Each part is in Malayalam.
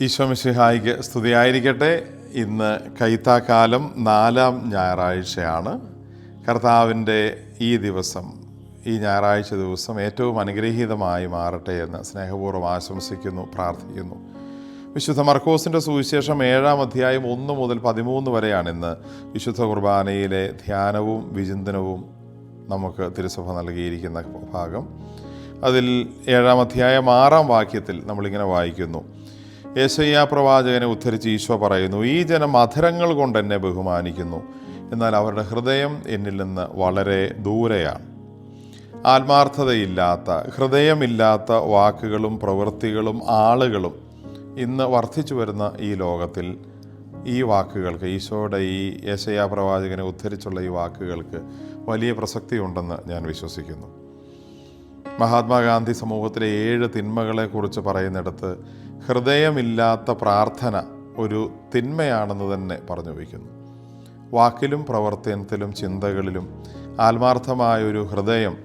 ഈശോമിശിഹായിക്ക് സ്തുതിയായിരിക്കട്ടെ. ഇന്ന് കൈത്താക്കാലം നാലാം ഞായറാഴ്ചയാണ്. കർത്താവിന്റെ ഈ ദിവസം ഈ ഞായറാഴ്ച ദിവസം ഏറ്റവും അനുഗ്രഹീതമായി മാറട്ടെ എന്ന് സ്നേഹപൂർവം ആശംസിക്കുന്നു പ്രാർത്ഥിക്കുന്നു. വിശുദ്ധ മർക്കോസിന്റെ സുവിശേഷം ഏഴാം അധ്യായം ഒന്ന് മുതൽ പതിമൂന്ന് വരെയാണ് ഇന്ന് വിശുദ്ധ കുർബാനയിലെ ധ്യാനവും വിചിന്തനവും നമുക്ക് തിരുസഭ നൽകിയിരിക്കുന്ന ഭാഗം. അതിൽ ഏഴാം അധ്യായം ആറാം വാക്യത്തിൽ നമ്മളിങ്ങനെ വായിക്കുന്നു. യേശയ്യ പ്രവാചകനെ ഉദ്ധരിച്ച് ഈശോ പറയുന്നു ഈ ജനം അധരങ്ങൾ കൊണ്ട് എന്നെ ബഹുമാനിക്കുന്നു. എന്നാൽ അവരുടെ ഹൃദയം എന്നിൽ നിന്ന് വളരെ ദൂരെയാണ്. ആത്മാർത്ഥതയില്ലാത്ത ഹൃദയമില്ലാത്ത വാക്കുകളും പ്രവൃത്തികളും ആളുകളും ഇന്ന് വർദ്ധിച്ചു വരുന്ന ഈ ലോകത്തിൽ ഈ വാക്കുകൾക്ക് ഈശോയുടെ ഈ യേശയ്യാ പ്രവാചകനെ ഉദ്ധരിച്ചുള്ള ഈ വാക്കുകൾക്ക് വലിയ പ്രസക്തിയുണ്ടെന്ന് ഞാൻ വിശ്വസിക്കുന്നു. മഹാത്മാഗാന്ധി സമൂഹത്തിലെ ഏഴ് തിന്മകളെക്കുറിച്ച് പറയുന്നിടത്ത് ഹൃദയമില്ലാത്ത പ്രാർത്ഥന ഒരു തിന്മയാണെന്ന് തന്നെ പറഞ്ഞു വയ്ക്കുന്നു. വാക്കിലും പ്രവർത്തനത്തിലും ചിന്തകളിലും ആത്മാർത്ഥമായൊരു ഹൃദയം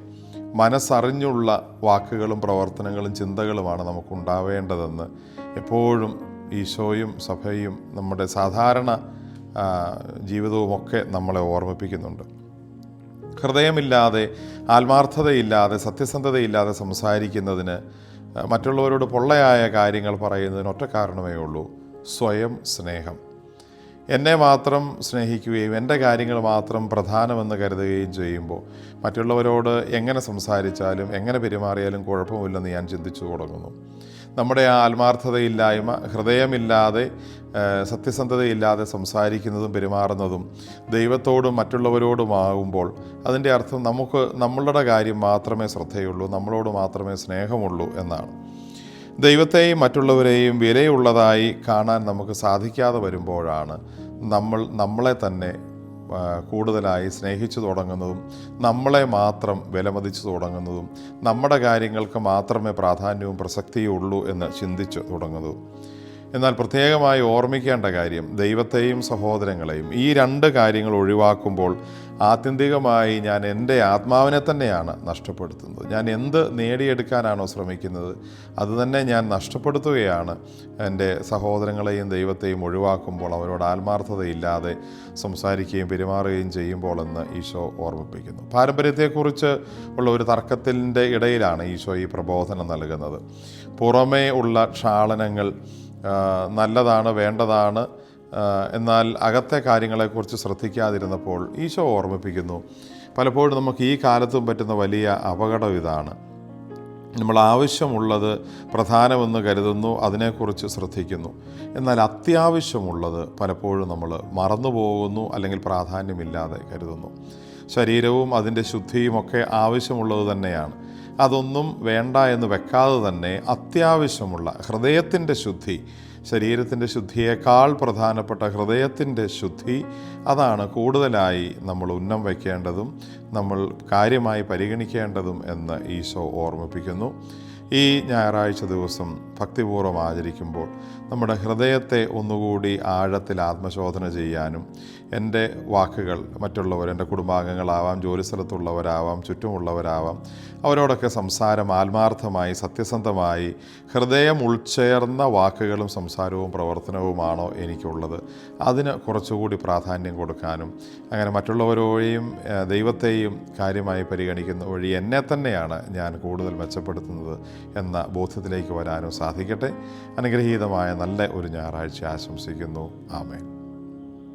മനസ്സറിഞ്ഞുള്ള വാക്കുകളും പ്രവർത്തനങ്ങളും ചിന്തകളുമാണ് നമുക്കുണ്ടാവേണ്ടതെന്ന് എപ്പോഴും ഈശോയും സഭയും നമ്മുടെ സാധാരണ ജീവിതവുമൊക്കെ നമ്മളെ ഓർമ്മിപ്പിക്കുന്നുണ്ട്. ഹൃദയമില്ലാതെ ആത്മാർത്ഥതയില്ലാതെ സത്യസന്ധതയില്ലാതെ സംസാരിക്കുന്നതിന് മറ്റുള്ളവരോട് പൊള്ളയായ കാര്യങ്ങൾ പറയുന്നതിന് ഒറ്റ കാരണമേ ഉള്ളൂ. സ്വയം സ്നേഹം. എന്നെ മാത്രം സ്നേഹിക്കുകയും എന്റെ കാര്യങ്ങൾ മാത്രം പ്രധാനമെന്ന് കരുതുകയും ചെയ്യുമ്പോൾ മറ്റുള്ളവരോട് എങ്ങനെ സംസാരിച്ചാലും എങ്ങനെ പെരുമാറിയാലും കുഴപ്പമില്ലെന്ന് ഞാൻ ചിന്തിച്ചു തുടങ്ങുന്നു. നമ്മുടെ ആ ആത്മാർത്ഥതയില്ലായ്മ ഹൃദയമില്ലാതെ സത്യസന്ധതയില്ലാതെ സംസാരിക്കുന്നതും പെരുമാറുന്നതും ദൈവത്തോടും മറ്റുള്ളവരോടുമാകുമ്പോൾ അതിന്റെ അർത്ഥം നമുക്ക് നമ്മളുടെ കാര്യം മാത്രമേ ശ്രദ്ധയുള്ളൂ നമ്മളോട് മാത്രമേ സ്നേഹമുള്ളൂ എന്നാണ്. ദൈവത്തെയും മറ്റുള്ളവരെയും വിലയുള്ളതായി കാണാൻ നമുക്ക് സാധിക്കാതെ വരുമ്പോഴാണ് നമ്മൾ നമ്മളെ തന്നെ കൂടുതലായി സ്നേഹിച്ചു തുടങ്ങുന്നതും നമ്മളെ മാത്രം വിലമതിച്ചു തുടങ്ങുന്നതും നമ്മുടെ കാര്യങ്ങൾക്ക് മാത്രമേ പ്രാധാന്യവും പ്രസക്തിയും ഉള്ളൂ എന്ന് ചിന്തിച്ചു തുടങ്ങുന്നതും. എന്നാൽ പ്രത്യേകമായി ഓർമ്മിക്കേണ്ട കാര്യം ദൈവത്തെയും സഹോദരങ്ങളെയും ഈ രണ്ട് കാര്യങ്ങൾ ഒഴിവാക്കുമ്പോൾ ആത്യന്തികമായി ഞാൻ എന്റെ ആത്മാവിനെ തന്നെയാണ് നഷ്ടപ്പെടുത്തുന്നത്. ഞാൻ എന്ത് നേടിയെടുക്കാനാണോ ശ്രമിക്കുന്നത് അതുതന്നെ ഞാൻ നഷ്ടപ്പെടുത്തുകയാണ്. എന്റെ സഹോദരങ്ങളെയും ദൈവത്തെയും ഒഴിവാക്കുമ്പോൾ അവരോട് ആത്മാർത്ഥതയില്ലാതെ സംസാരിക്കുകയും പെരുമാറുകയും ചെയ്യുമ്പോൾ എന്ന് ഈശോ ഓർമ്മിപ്പിക്കുന്നു. പാരമ്പര്യത്തെക്കുറിച്ച് ഉള്ള ഒരു തർക്കത്തിന്റെ ഇടയിലാണ് ഈശോ ഈ പ്രബോധനം നൽകുന്നത്. പുറമേ ഉള്ള ക്ഷാളനങ്ങൾ നല്ലതാണ് വേണ്ടതാണ് എന്നാൽ അകത്തെ കാര്യങ്ങളെക്കുറിച്ച് ശ്രദ്ധിക്കാതിരുന്നപ്പോൾ ഈശോ ഓർമ്മിപ്പിക്കുന്നു. പലപ്പോഴും നമുക്ക് ഈ കാലത്തും പറ്റുന്ന വലിയ അപകടം ഇതാണ്. നമ്മൾ ആവശ്യമുള്ളത് പ്രധാനമെന്ന് കരുതുന്നു അതിനെക്കുറിച്ച് ശ്രദ്ധിക്കുന്നു. എന്നാൽ അത്യാവശ്യമുള്ളത് പലപ്പോഴും നമ്മൾ മറന്നു പോകുന്നു അല്ലെങ്കിൽ പ്രാധാന്യമില്ലാതെ കരുതുന്നു. ശരീരവും അതിന്റെ ശുദ്ധിയുമൊക്കെ ആവശ്യമുള്ളത് തന്നെയാണ്. അതൊന്നും വേണ്ട എന്ന് വെക്കാതെ തന്നെ അത്യാവശ്യമുള്ള ഹൃദയത്തിന്റെ ശുദ്ധി ശരീരത്തിന്റെ ശുദ്ധിയേക്കാൾ പ്രധാനപ്പെട്ട ഹൃദയത്തിന്റെ ശുദ്ധി അതാണ് കൂടുതലായി നമ്മൾ ഉന്നം വയ്ക്കേണ്ടതും നമ്മൾ കാര്യമായി പരിഗണിക്കേണ്ടതും എന്ന് ഈശോ ഓർമ്മിപ്പിക്കുന്നു. ഈ ഞായറാഴ്ച ദിവസം ഭക്തിപൂർവം ആചരിക്കുമ്പോൾ നമ്മുടെ ഹൃദയത്തെ ഒന്നുകൂടി ആഴത്തിൽ ആത്മശോധന ചെയ്യാനും എന്റെ വാക്കുകൾ മറ്റുള്ളവർ എന്റെ കുടുംബാംഗങ്ങളാവാം ജോലിസ്ഥലത്തുള്ളവരാവാം ചുറ്റുമുള്ളവരാവാം അവരോടൊക്കെ സംസാരം ആത്മാർത്ഥമായി സത്യസന്ധമായി ഹൃദയം ഉൾച്ചേർന്ന വാക്കുകളും സംസാരവും പ്രവർത്തനവുമാണോ എനിക്കുള്ളത്. അതിന് കുറച്ചുകൂടി പ്രാധാന്യം കൊടുക്കാനും അങ്ങനെ മറ്റുള്ളവരോടെയും ദൈവത്തെയും കാര്യമായി പരിഗണിക്കുന്ന വഴി എന്നെ തന്നെയാണ് ഞാൻ കൂടുതൽ മെച്ചപ്പെടുത്തുന്നത് എന്ന ബോധ്യത്തിലേക്ക് വരാനും സാധിക്കട്ടെ. അനുഗ്രഹീതമായ നല്ല ഒരു ഞായറാഴ്ച ആശംസിക്കുന്നു. ആമേൻ.